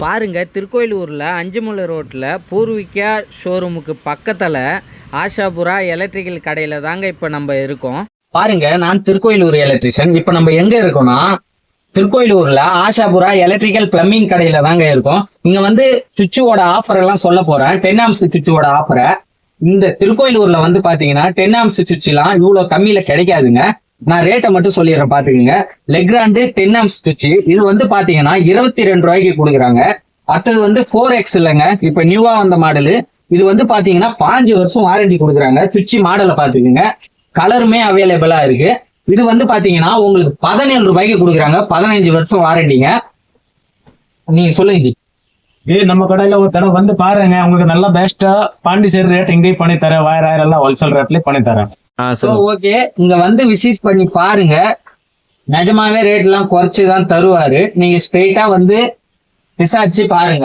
பாருங்க திருக்கோயிலூரில் அஞ்சுமலை ரோட்டில் பூர்விகா ஷோரூமுக்கு பக்கத்தில் ஆஷாபுரா எலக்ட்ரிக்கல் கடையில் தாங்க இப்போ நம்ம இருக்கோம். பாருங்க நான் திருக்கோயிலூர் எலக்ட்ரிஷியன் இப்போ நம்ம எங்கே இருக்கோம்னா திருக்கோயிலூரில் ஆஷாபுரா எலக்ட்ரிக்கல் பிளம்பிங் கடையில் தாங்க இருக்கோம். இங்கே வந்து சுவிட்சுவோட ஆஃபர் எல்லாம் சொல்ல போகிறேன் டென் ஆம்ஸ் சுவிட்சுவோட ஆஃபரை இந்த திருக்கோயிலூரில் வந்து பார்த்தீங்கன்னா டென் ஆம்ஸ் சுவிட்சுலாம் இவ்வளோ கம்மியில் கம்மியில கிடைக்காதுங்க. நான் ரேட்டை மட்டும் சொல்லிடுறேன் பாத்துக்கோங்க லெக்ராண்டு டென் ஆம் ஸ்டிச்சு இது வந்து பாத்தீங்கன்னா இருபத்தி ரெண்டு ரூபாய்க்கு கொடுக்குறாங்க. அடுத்தது வந்து ஃபோர் எக்ஸ் இல்லைங்க. இப்ப நியூவா வந்த மாடலு இது வந்து பாத்தீங்கன்னா பாஞ்சு வருஷம் வாரண்டி கொடுக்குறாங்க. சுவிட்ச் மாடலை பாத்துக்கோங்க கலருமே அவைலபிளா இருக்கு. இது வந்து பாத்தீங்கன்னா உங்களுக்கு பதினேழு ரூபாய்க்கு கொடுக்குறாங்க. பதினஞ்சு வருஷம் வாரண்டிங்க நீங்க சொல்லுங்க ஜி. நம்ம கடையில ஒரு தடவை வந்து பாருங்க. உங்களுக்கு நல்லா பெஸ்டா பாண்டிச்சேரி ரேட் இங்கேயும் பண்ணி தரேன். வாயிரம் ஆயிரம் எல்லாம் ஹோல்சேல் ரேட்லயே பண்ணி தரேன். ஓகே இங்க வந்து விசிட் பண்ணி பாருங்க. நிஜமாவே ரேட் எல்லாம் குறைச்சு தான் தருவாரு. நீங்க ஸ்ட்ரெயிட்டா வந்து விசாரிச்சு பாருங்க.